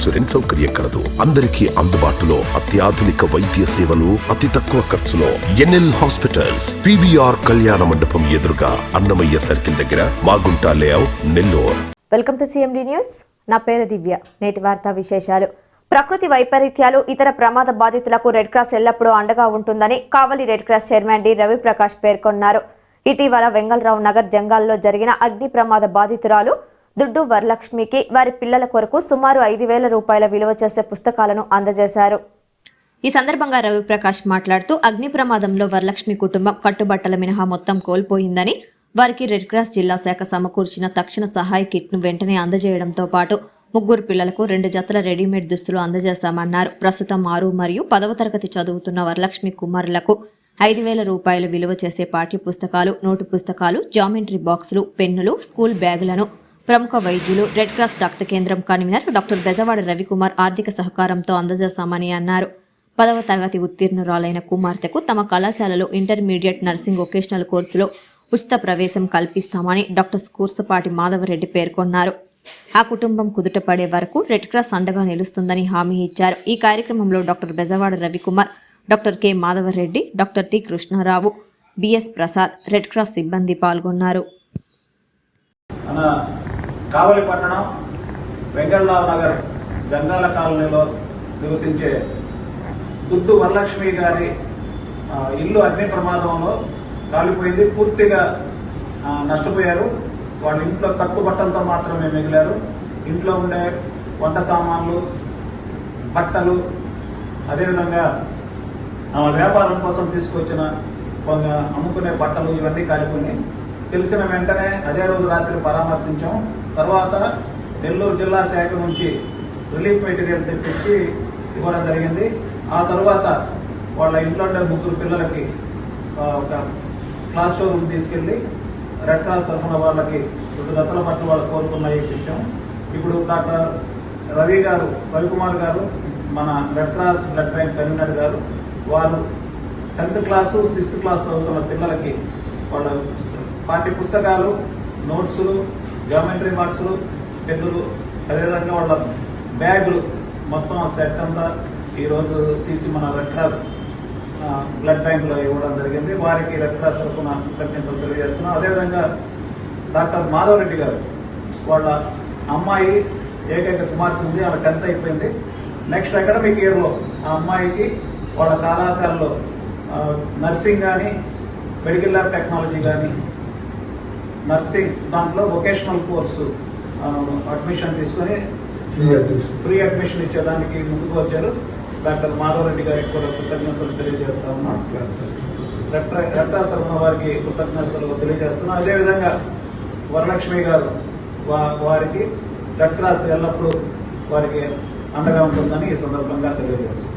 Insurance సౌకర్యం కలదు. అందరికీ అందుబాటులో అత్యాధునిక వైద్య సేవలు అతి తక్కువ ఖర్చులో. ఎన్ఎల్ హాస్పిటల్స్ పివిఆర్ కళ్యాణ మండపం ఎదురుగా అన్నమయ్య సర్కిల్ దగ్గర Magunta layout Nellore. Welcome to CMD news. నా పేరు దివ్య. నేటి వార్తా విశేషాలు. ప్రకృతి వైపరీత్యాలు ఇతర ప్రమాద బాధితులకు రెడ్ క్రాస్ ఎల్లప్పుడూ అండగా ఉంటుందని Kavali red cross chairman D. Raviprakash పేర్కొన్నారు. ఇటీవల వెంగళరావు నగర్ జంగాల్లో జరిగిన అగ్ని ప్రమాద బాధితురాలు దుడ్డు వరలక్ష్మికి వారి పిల్లల కొరకు సుమారు ఐదు వేల రూపాయల విలువ చేసే పుస్తకాలను అందజేశారు. ఈ సందర్భంగా రవిప్రకాష్ మాట్లాడుతూ అగ్ని ప్రమాదంలో వరలక్ష్మి కుటుంబం కట్టుబట్టల మినహా మొత్తం కోల్పోయిందని వారికి రెడ్ క్రాస్ జిల్లా శాఖ సమకూర్చిన తక్షణ సహాయ కిట్ను వెంటనే అందజేయడంతో పాటు ముగ్గురు పిల్లలకు రెండు జతల రెడీమేడ్ దుస్తులు అందజేశామన్నారు. ప్రస్తుతం ఆరు మరియు పదవ తరగతి చదువుతున్న వరలక్ష్మి కుమారులకు ఐదు వేల రూపాయలు విలువ చేసే పాఠ్య పుస్తకాలు నోటు పుస్తకాలు జామెంట్రీ బాక్సులు పెన్నులు స్కూల్ బ్యాగులను ప్రముఖ వైద్యులు రెడ్ క్రాస్ రక్త కేంద్రం కన్వీనర్ డాక్టర్ బెజవాడ రవికుమార్ ఆర్థిక సహకారంతో అందజేస్తామని అన్నారు. పదవ తరగతి ఉత్తీర్ణురాలైన కుమార్తెకు తమ కళాశాలలో ఇంటర్మీడియట్ నర్సింగ్ వొకేషనల్ కోర్సులో ఉచిత ప్రవేశం కల్పిస్తామని డాక్టర్ కూర్సపాటి మాధవరెడ్డి పేర్కొన్నారు. ఆ కుటుంబం కుదుటపడే వరకు రెడ్ క్రాస్ అండగా నిలుస్తుందని హామీ ఇచ్చారు. ఈ కార్యక్రమంలో doctor Bezawada Ravikumar doctor K Madhavareddy doctor T Krishnarao BS Prasad red cross సిబ్బంది పాల్గొన్నారు. కావలి పట్టణం వెంకటరావు నగర్ జంగాల కాలనీలో నివసించే దుడ్డు వరలక్ష్మి గారి ఇల్లు అగ్ని ప్రమాదంలో కాలిపోయింది. పూర్తిగా నష్టపోయారు. వాళ్ళ ఇంట్లో కట్టుబట్టలతో మాత్రమే మిగిలారు. ఇంట్లో ఉండే వంట సామాన్లు బట్టలు అదేవిధంగా ఆమె వ్యాపారం కోసం తీసుకొచ్చిన కొన్ని అమ్ముకునే బట్టలు ఇవన్నీ కాలిపోయినాయి. తెలిసిన వెంటనే అదే రోజు రాత్రి పరామర్శించాం. తర్వాత నెల్లూరు జిల్లా శాఖ నుంచి రిలీఫ్ మెటీరియల్ తెప్పించి ఇవ్వడం జరిగింది. ఆ తర్వాత వాళ్ళ ఇంట్లో ఉండే ముగ్గురు పిల్లలకి ఒక క్లాస్ షోరూమ్ తీసుకెళ్ళి రెడ్ క్రాస్ తరఫున వాళ్ళకి రెండు దత్తల పట్ల వాళ్ళు కోరుకున్నాయి ఇప్పించాం ఇప్పుడు డాక్టర్ రవి గారు రవికుమార్ గారు మన red cross blood bank convener గారు వారు టెన్త్ క్లాసు సిక్స్త్ క్లాస్ చదువుతున్న పిల్లలకి వాళ్ళ పాఠ్య పుస్తకాలు నోట్సులు జామెట్రీ బాక్సులు పెన్నులు అదేవిధంగా వాళ్ళ బ్యాగులు మొత్తం సెట్ అంతా ఈరోజు తీసి మన రెడ్ క్రాస్ బ్లడ్ బ్యాంక్లో ఇవ్వడం జరిగింది. వారికి రెడ్ క్రాస్ తరఫున కృతజ్ఞతలు తెలియజేస్తున్నాం. అదేవిధంగా డాక్టర్ మాధవరెడ్డి గారు వాళ్ళ అమ్మాయి ఏకైక కుమార్తె ఉంది. ఆమె టెన్త్ అయిపోయింది. నెక్స్ట్ అకాడమిక్ ఇయర్లో ఆ అమ్మాయికి వాళ్ళ కళాశాలలో నర్సింగ్ కానీ మెడికల్ ల్యాబ్ టెక్నాలజీ కానీ నర్సింగ్ దాంట్లో వొకేషనల్ కోర్సు అడ్మిషన్ తీసుకొని ఫ్రీ అడ్మిషన్ ఇచ్చేదానికి ముందుకు వచ్చారు. డాక్టర్ మాధవరెడ్డి గారికి కూడా కృతజ్ఞతలు తెలియజేస్తా ఉన్నాం. రెట్రాస్ తరఫున వారికి కృతజ్ఞతలు తెలియజేస్తున్నాం. అదేవిధంగా వరలక్ష్మి గారు వారికి రెడ్ క్రాస్ ఎల్లప్పుడూ వారికి అండగా ఉంటుందని ఈ సందర్భంగా తెలియజేస్తున్నాం.